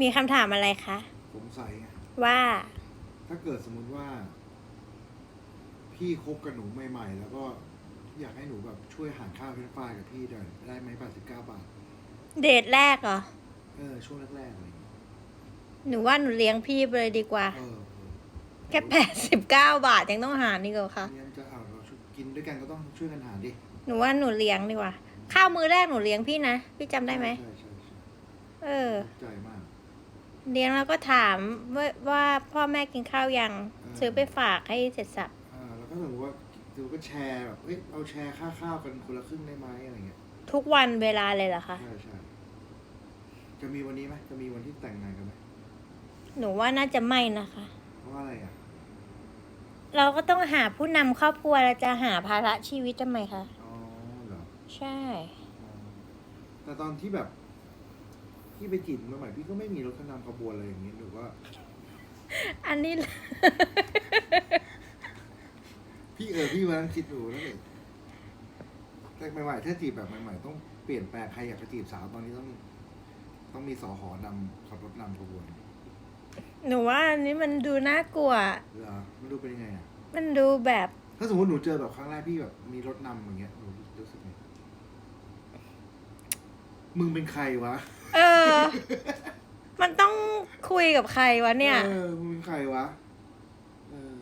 มีคำถามอะไรคะ สงสัยไงว่า ถ้าเกิดสมมุติว่า พี่คบกับหนูใหม่ ๆ แล้วก็อยากให้หนูแบบช่วยหารค่าเฟรนช์ฟรายกับพี่ได้ได้ไหมแปดสิบเก้าบาท เดทแรกเหรอ เออ ช่วงแรกๆอะไรอย่างเงี้ยหนูว่าหนูเลี้ยงพี่ไปเลยดีกว่า เออเออแค่แปดสิบเก้าบาทยังต้องหารนี่ก็คะงั้นจะเอาเราช่วยกินด้วยกันก็ต้องช่วยกันหารดิหนูว่าหนูเลี้ยงดีกว่า ข้าวมือแรกหนูเลี้ยงพี่นะ พี่จำได้ไหม ใช่ใช่ใช่เออ ขอบใจมาก เลี้ยงแล้วก็ถามว่าว่าพ่อแม่กินข้าวยังอ่าซื้อไปฝากให้เสร็จสับอ่าแล้วก็สมมติว่าสมมติก็แชร์แบบเอ้ยเอาแชร์ค่าข้าวกันคนละครึ่งได้ไหมอะไรเงี้ยทุกวันเวลาเลยเหรอคะใช่ใช่จะมีวันนี้ไหมจะมีวันที่แต่งงานกันไหมหนูว่าน่าจะไม่นะคะ เพราะว่าอะไรอะ เราก็ต้องหาผู้นำครอบครัวเราจะหาภาระชีวิตทำไมคะ อ๋อเหรอ ใช่อ๋อแต่ตอนที่แบบ พี่ไปจีบมาใหม่พี่ก็ไม่มีรถขนำขบวนอะไรอย่างเงี้ยหรือว่า อันนี้ พี่เออพี่วันนั้นคิดดูแล้วเลยแต่ใหม่ๆถ้าจีบแบบใหม่ๆต้องเปลี่ยนแปลงใครอยากจะจีบสาวตอนนี้ต้อง ต้องมีสอหอนำขับรถนำขบวนหนูว่าอันนี้มันดูน่ากลัว เหรอไม่รู้เป็นยังไงอะมันดูแบบถ้าสมมติหนูเจอแบบครั้งแรกพี่แบบมีรถนำอย่างเงี้ยหนูรู้สึกไงมึงเป็นใครวะ เออ มันต้องคุยกับใครวะเนี่ย เออมึงเป็นใครวะเออ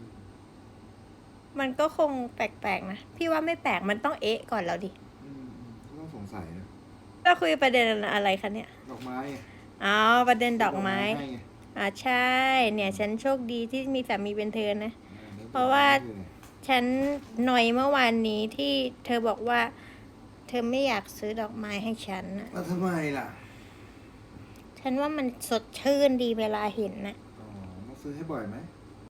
มันก็คงแปลกๆนะ พี่ว่าไม่แปลก มันต้องเอ๊ะก่อนแล้วดิ อืมอืมก็ต้องสงสัยนะเราคุยประเด็นอะไรคะเนี่ย ดอกไม้ไงอ๋อ ประเด็นดอกไม้ ให้ไงอ่าใช่ เนี่ย ฉันโชคดีที่มีสามีเป็นเธอนะ ออเพราะว่าคือไงฉันหน่อยเมื่อวานนี้ที่เธอบอกว่า เธอไม่อยากซื้อดอกไม้ให้ฉันนะแล้วทำไมล่ะ ฉันว่ามันสดชื่นดีเวลาเห็นนะอ๋อต้องซื้อให้บ่อยไหม